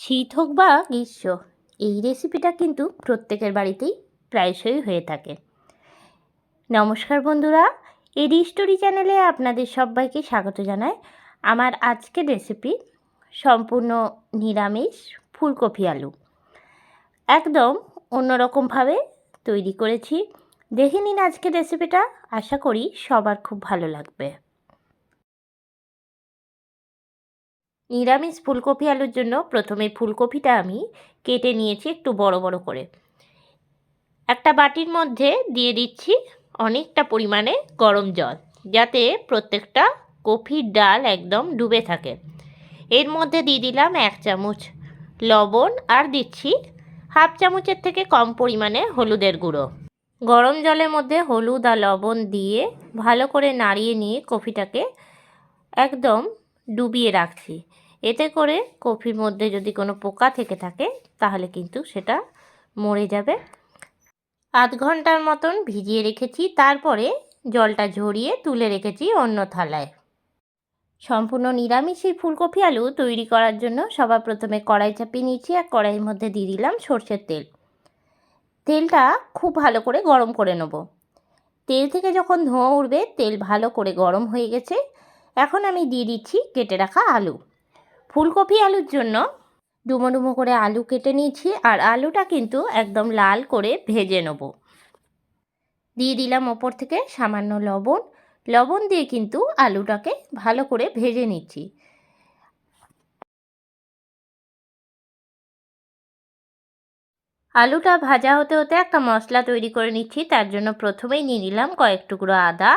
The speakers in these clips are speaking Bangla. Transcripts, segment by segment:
শীত হোক বা গ্রীষ্ম, এই রেসিপিটা কিন্তু প্রত্যেকের বাড়িতেই প্রায়শই হয়ে থাকে। নমস্কার বন্ধুরা এডি স্টোরি চ্যানেলে আপনাদের সবাইকে স্বাগত জানাই। আমার আজকের রেসিপি সম্পূর্ণ নিরামিষ ফুলকপি আলু। একদম অন্যরকমভাবে তৈরি করেছি। দেখে নিন আজকের রেসিপিটা আশা করি সবার খুব ভালো লাগবে। নিরামিষ ফুলকপি আলুর জন্য প্রথমে ফুলকপিটা আমি কেটে নিয়েছি একটু বড় বড় করে। একটা বাটির মধ্যে দিয়ে দিচ্ছি অনেকটা পরিমাণে গরম জল, যাতে প্রত্যেকটা কপির ডাল একদম ডুবে থাকে। এর মধ্যে দিয়ে দিলাম এক চামচ লবণ আর দিচ্ছি হাফ চামচের থেকে কম পরিমাণে হলুদের গুঁড়ো। গরম জলের মধ্যে হলুদ আর লবণ দিয়ে ভালো করে নাড়িয়ে নিয়ে কফিটাকে একদম ডুবিয়ে রাখছি। এতে করে কফির মধ্যে যদি কোনো পোকা থেকে থাকে, তাহলে কিন্তু সেটা মরে যাবে। আধ ঘণ্টার মতন ভিজিয়ে রেখেছি, তারপরে জলটা ঝরিয়ে তুলে রেখেছি অন্য থালায়। সম্পূর্ণ নিরামিষ এই ফুলকপি আলু তৈরি করার জন্য সবার প্রথমে কড়াই চাপিয়ে নিয়েছি আর কড়াইয়ের মধ্যে দিয়ে দিলাম সর্ষের তেল। তেলটা খুব ভালো করে গরম করে নেব। তেল থেকে যখন ধোঁয়া উঠবে, তেল ভালো করে গরম হয়ে গেছে। এখন আমি দিয়ে দিচ্ছি কেটে রাখা আলু। ফুলকপি আলুর জন্য ডুমো ডুমো করে আলু কেটে নিয়েছি আর আলুটা কিন্তু একদম লাল করে ভেজে নেব। দিয়ে দিলাম ওপর থেকে সামান্য লবণ। লবণ দিয়ে কিন্তু আলুটাকে ভালো করে ভেজে নিচ্ছি। আলুটা ভাজা হতে হতে একটা মশলা তৈরি করে নিচ্ছি, তার জন্য প্রথমেই নিয়ে নিলাম কয়েক টুকরো আদা।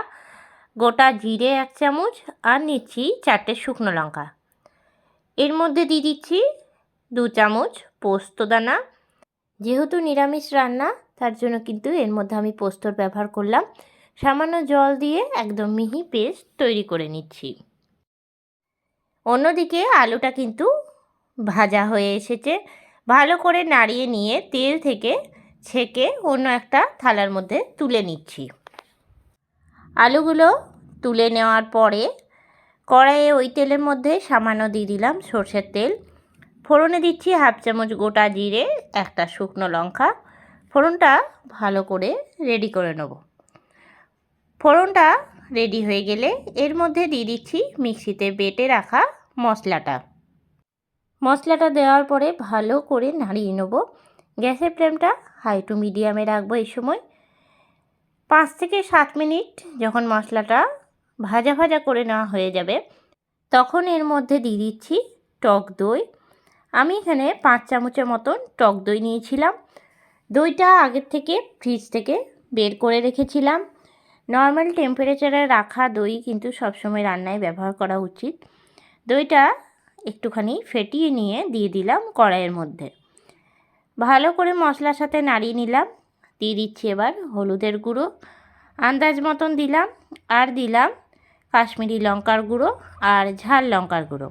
গোটা জিরে এক চামচ আর নিচ্ছি চারটে শুকনো লঙ্কা। এর মধ্যে দিয়ে দিচ্ছি দু চামচ পোস্ত দানা। যেহেতু নিরামিষ রান্না, তার জন্য কিন্তু এর মধ্যে আমি পোস্তর ব্যবহার করলাম। সামান্য জল দিয়ে একদম মিহি পেস্ট তৈরি করে নিচ্ছি। অন্যদিকে আলুটা কিন্তু ভাজা হয়ে এসেছে। ভালো করে নাড়িয়ে নিয়ে তেল থেকে ছেঁকে অন্য একটা থালার মধ্যে তুলে নিচ্ছি। আলুগুলো তুলে নেওয়ার পরে কড়াইয়ে ওই তেলের মধ্যে সামান্য দিয়ে দিলাম সর্ষের তেল। ফোড়নে দিচ্ছি হাফ চামচ গোটা জিরে, একটা শুকনো লঙ্কা। ফোড়নটা ভালো করে রেডি করে নেব। ফোড়নটা রেডি হয়ে গেলে এর মধ্যে দিয়ে দিচ্ছি মিক্সিতে বেটে রাখা মশলাটা। মশলাটা দেওয়ার পরে ভালো করে নাড়িয়ে নেব। গ্যাসের ফ্লেমটা হাই টু মিডিয়ামে রাখব এই সময়। পাঁচ থেকে সাত মিনিট যখন মশলাটা ভাজা ভাজা করে নেওয়া হয়ে যাবে, তখন এর মধ্যে দিয়ে দিচ্ছি টক দই। আমি এখানে পাঁচ চামচের মতন টক দই নিয়েছিলাম। দইটা আগের থেকে ফ্রিজ থেকে বের করে রেখেছিলাম। নর্মাল টেম্পারেচারে রাখা দই কিন্তু সবসময় রান্নায় ব্যবহার করা উচিত। দইটা একটুখানি ফেটিয়ে নিয়ে দিয়ে দিলাম কড়াইয়ের মধ্যে। ভালো করে মশলার সাথে নাড়িয়ে নিলাম। দিয়ে দিচ্ছি এবার হলুদের গুঁড়ো। আন্দাজ মতন দিলাম, আর দিলাম কাশ্মীরি লঙ্কার গুঁড়ো আর ঝাল লঙ্কার গুঁড়ো।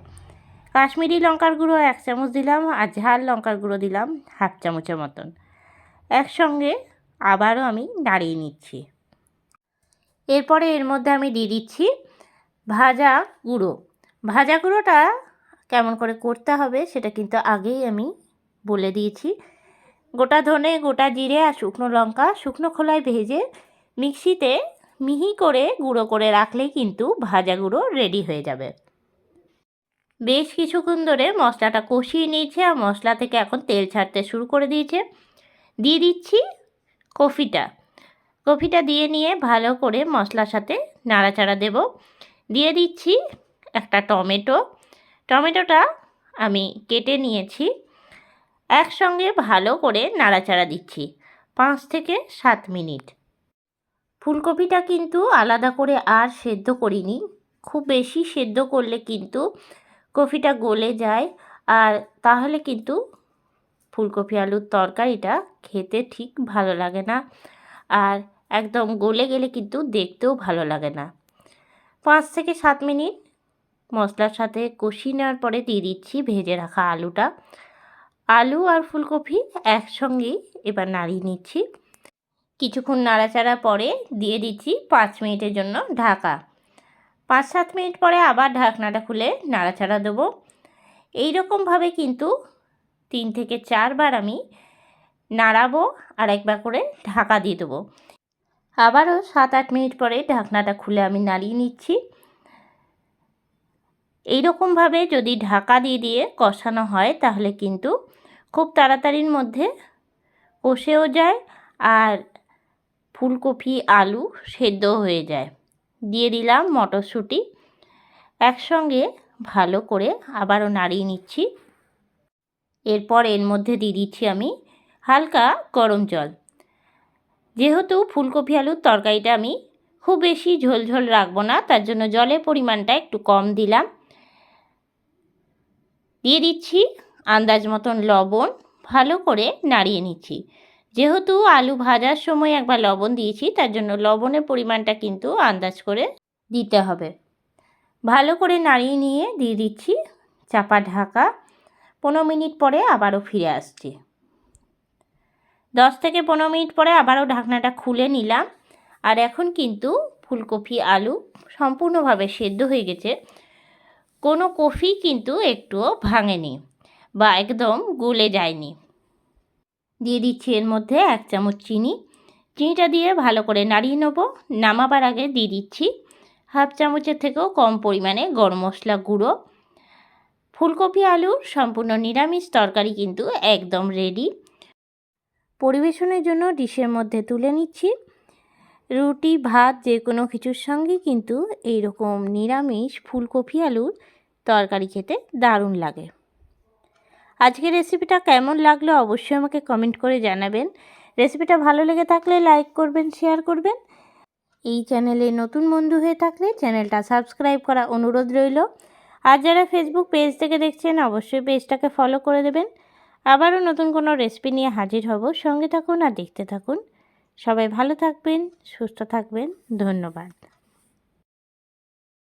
কাশ্মীরি লঙ্কার গুঁড়ো এক চামচ দিলাম, আর ঝাল লঙ্কার গুঁড়ো দিলাম হাফ চামচের মতন। একসঙ্গে আবারও আমি নাড়িয়ে নিচ্ছি। এরপরে এর মধ্যে আমি দিয়ে দিচ্ছি ভাজা গুঁড়ো। ভাজা গুঁড়োটা কেমন করে করতে হবে সেটা কিন্তু আগেই আমি বলে দিয়েছি। গোটা ধনে, গোটা জিরে আর শুকনো লঙ্কা শুকনো খোলায় ভেজে মিক্সিতে মিহি করে গুঁড়ো করে রাখলেই কিন্তু ভাজা গুঁড়ো রেডি হয়ে যাবে। বেশ কিছুক্ষণ ধরে মশলাটা কষিয়ে নিয়েছে আর মশলা থেকে এখন তেল ছাড়তে শুরু করে দিয়েছে। দিয়ে দিচ্ছি কফিটা। কফিটা দিয়ে নিয়ে ভালো করে মশলার সাথে নাড়াচাড়া দেব। দিয়ে দিচ্ছি একটা টমেটো। টমেটোটা আমি কেটে নিয়েছি। একসঙ্গে ভালো করে নাড়াচাড়া দিচ্ছি, পাঁচ থেকে সাত মিনিট। ফুলকপিটা কিন্তু আলাদা করে আর সেদ্ধ করিনি, খুব বেশি সেদ্ধ করলে কিন্তু কফিটা গলে যায়, আর তাহলে কিন্তু ফুলকপি আলুর তরকারিটা খেতে ঠিক ভালো লাগে না, আর একদম গলে গেলে কিন্তু দেখতেও ভালো লাগে না। পাঁচ থেকে সাত মিনিট মশলার সাথে কষিয়ে নেওয়ার পরে দিয়ে দিচ্ছি ভেজে রাখা আলুটা। আলু আর ফুলকপি একসঙ্গেই এবার নাড়িয়ে নিচ্ছি। কিছুক্ষণ নাড়াচাড়া পরে দিয়ে দিচ্ছি পাঁচ মিনিটের জন্য ঢাকা। পাঁচ সাত মিনিট পরে আবার ঢাকনাটা খুলে নাড়াচাড়া দেবো। এই রকমভাবে কিন্তু তিন থেকে চারবার আমি নাড়াবো আর একবার করে ঢাকা দিয়ে দেবো। আবারও সাত আট মিনিট পরে ঢাকনাটা খুলে আমি নাড়িয়ে নিচ্ছি। এইরকমভাবে যদি ঢাকা দিয়ে দিয়ে কষানো হয়, তাহলে কিন্তু খুব তাড়াতাড়ির মধ্যে কষেও যায় আর ফুলকপি, আলু সেদ্ধ হয়ে যায়। দিয়ে দিলাম মটরশুঁটি। একসঙ্গে ভালো করে আবারও নাড়িয়ে নিচ্ছি। এরপর এর মধ্যে দিয়ে দিচ্ছি আমি হালকা গরম জল। যেহেতু ফুলকপি, আলুর তরকারিটা আমি খুব বেশি ঝোল ঝোল রাখব না, তার জন্য জলের পরিমাণটা একটু কম দিলাম। দিয়ে দিচ্ছি আন্দাজ মতন লবণ ভালো করে নাড়িয়ে নিচ্ছি। যেহেতু আলু ভাজার সময় একবার লবণ দিয়েছি, তার জন্য লবণের পরিমাণটা কিন্তু আন্দাজ করে দিতে হবে। ভালো করে নাড়িয়ে নিয়ে দিয়ে দিচ্ছি চাপা ঢাকা। পনেরো মিনিট পরে আবারও ফিরে আসছি। দশ থেকে পনেরো মিনিট পরে আবারও ঢাকনাটা খুলে নিলাম। আর এখন কিন্তু ফুলকপি আলু সম্পূর্ণভাবে সেদ্ধ হয়ে গেছে। কোনো কফি কিন্তু একটুও ভাঙেনি বা একদম গলে যায়নি। দিয়ে দিচ্ছি এর মধ্যে এক চামচ চিনি। চিনিটা দিয়ে ভালো করে নাড়িয়ে নেব। নামাবার আগে দিয়ে দিচ্ছি হাফ চামচের থেকেও কম পরিমাণে গরম মশলা গুঁড়ো। ফুলকপি আলুর সম্পূর্ণ নিরামিষ তরকারি কিন্তু একদম রেডি পরিবেশনের জন্য ডিশের মধ্যে তুলে নিচ্ছি। রুটি, ভাত যে কোনো কিছুর সঙ্গে কিন্তু এই রকম নিরামিষ ফুলকপি, আলুর তরকারি খেতে দারুণ লাগে। আজকের রেসিপিটা কেমন লাগল অবশ্যই আমাকে কমেন্ট করে জানাবেন। রেসিপিটা ভালো লেগে থাকলে লাইক করবেন শেয়ার করবেন। এই চ্যানেলে নতুন বন্ধু হয়ে থাকলে চ্যানেলটা সাবস্ক্রাইব করা অনুরোধ রইল। আর যারা ফেসবুক পেজ থেকে দেখছেন, অবশ্যই পেজটাকে ফলো করে দেবেন। আবারও নতুন কোনো রেসিপি নিয়ে হাজির হব। সঙ্গে থাকুন আর দেখতে থাকুন। সবাই ভালো থাকবেন, সুস্থ থাকবেন। ধন্যবাদ।